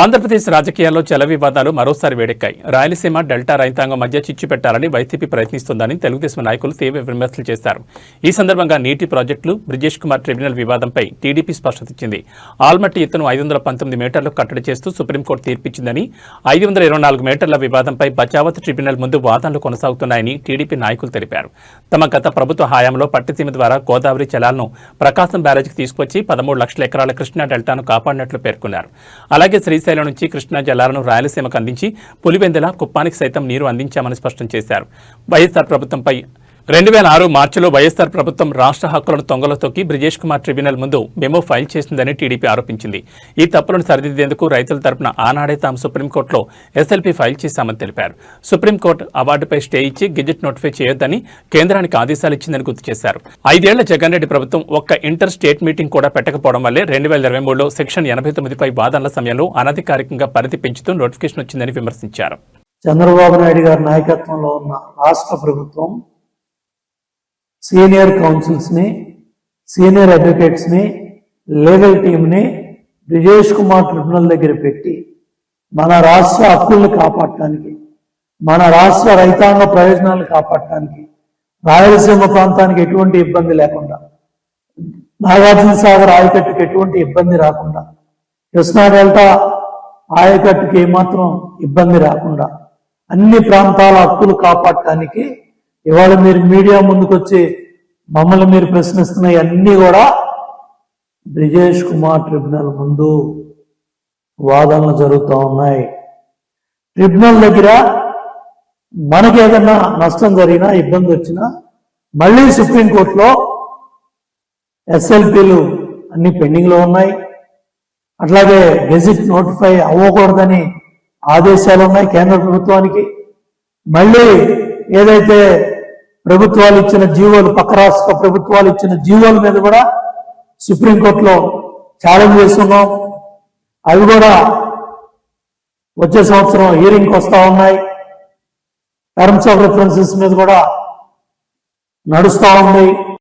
ఆంధ్రప్రదేశ్ రాజకీయాల్లో జల వివాదాలు మరోసారి వేడెక్కాయి. రాయలసీమ డెల్టా రైతాంగం మధ్య చిచ్చు పెట్టాలని వైసీపీ ప్రయత్నిస్తోందని తెలుగుదేశం నాయకులు తీవ్ర విమర్శలు చేశారు. ఈ సందర్భంగా నీటి ప్రాజెక్టులు బ్రిజేష్ కుమార్ ట్రిబ్యునల్ వివాదంపై టీడీపీ స్పష్టత ఇచ్చింది. ఆల్మట్టి ఎత్తును ఐదు వందల పంతొమ్మిది మీటర్లు కట్టడి చేస్తూ సుప్రీంకోర్టు తీర్పిచ్చిందని ఐదు వందల ఇరవై నాలుగు మీటర్ల వివాదంపై బచావత్ ట్రిబ్యునల్ ముందు వాదనలు కొనసాగుతున్నాయని టీడీపీ నాయకులు తెలిపారు. తమ గత ప్రభుత్వ హయాంలో పట్టిసీమ ద్వారా గోదావరి జలాలను ప్రకాశం బ్యారేజ్కి తీసుకొచ్చి పదమూడు లక్షల ఎకరాల కృష్ణా డెల్టాను కాపాడినట్లు పేర్కొన్నారు. అలాగే శ్రీ శ్రీశైలం నుంచి కృష్ణా జలాలను రాయలసీమకు అందించి పులివెందుల కుప్పానికి సైతం నీరు అందించామని స్పష్టం చేశారు. వైఎస్ఆర్ ప్రభుత్వంపై రెండు వేల ఆరు మార్చిలో వైఎస్ఆర్ ప్రభుత్వం రాష్ట్ర హక్కులను తొంగలో తొక్కి బ్రిజేష్ కుమార్ ట్రిబ్యునల్ ముందు మెమో ఫైల్ చేసిందని టీడీపీ ఆరోపించింది. ఈ తప్పులను సరిదిద్దేందుకు రైతుల తరపున ఆనాడే తాము సుప్రీంకోర్టులో ఎస్ఎల్పీ ఫైల్ చేశామని తెలిపారు. సుప్రీంకోర్టు అవార్డుపై స్టే ఇచ్చి గెజెట్ నోటిఫై చేయొద్దని కేంద్రానికి ఆదేశాలు ఇచ్చిందని గుర్తు చేశారు. ఐదేళ్ళ జగన్ రెడ్డి ప్రభుత్వం ఒక్క ఇంటర్ స్టేట్ మీటింగ్ కూడా పెట్టకపోవడం వల్లే రెండు వేల ఇరవై మూడులో సెక్షన్ ఎనభై తొమ్మిదిపై వాదనల సమయంలో అనధికారికంగా పరిధి పెంచుతూ నోటిఫికేషన్ వచ్చిందని విమర్శించారు. చంద్రబాబు నాయుడు గారి నాయకత్వంలో ఉన్న రాష్ట్ర ప్రభుత్వం సీనియర్ కౌన్సిల్స్ని సీనియర్ అడ్వకేట్స్ని లీగల్ టీమ్ని బ్రిజేష్ కుమార్ ట్రిబ్యునల్ దగ్గర పెట్టి మన రాష్ట్ర హక్కుల్ని కాపాడటానికి మన రాష్ట్ర రైతాంగ ప్రయోజనాలను కాపాడటానికి రాయలసీమ ప్రాంతానికి ఎటువంటి ఇబ్బంది లేకుండా నాగార్జున సాగర్ ఆయకట్టుకి ఎటువంటి ఇబ్బంది రాకుండా కృష్ణా డెల్టా ఆయకట్టుకి ఏమాత్రం ఇబ్బంది రాకుండా అన్ని ప్రాంతాల హక్కులు కాపాడటానికి ఇవాళ మీరు మీడియా ముందుకొచ్చి మమ్మల్ని మీరు ప్రశ్నిస్తున్నాయి అన్ని కూడా బ్రిజేష్ కుమార్ ట్రిబ్యునల్ ముందు వాదనలు జరుగుతూ ఉన్నాయి. ట్రిబ్యునల్ దగ్గర మనకి ఏదన్నా నష్టం జరిగినా ఇబ్బంది వచ్చినా మళ్ళీ సుప్రీంకోర్టులో ఎస్ఎల్పీలు అన్ని పెండింగ్లో ఉన్నాయి. అట్లాగే గెజిట్ నోటిఫై అవ్వకూడదని ఆదేశాలు ఉన్నాయి కేంద్ర ప్రభుత్వానికి. మళ్ళీ ఏదైతే ప్రభుత్వాలు ఇచ్చిన జీవోలు పక్క రాష్ట్ర ప్రభుత్వాలు ఇచ్చిన జీవోల మీద కూడా సుప్రీంకోర్టులో ఛాలెంజ్ చేస్తున్నాం. అవి కూడా వచ్చే సంవత్సరం హీరింగ్కి వస్తూ ఉన్నాయి. టర్మ్స్ ఆఫ్ రిఫరెన్సెస్ మీద కూడా నడుస్తూ ఉంది.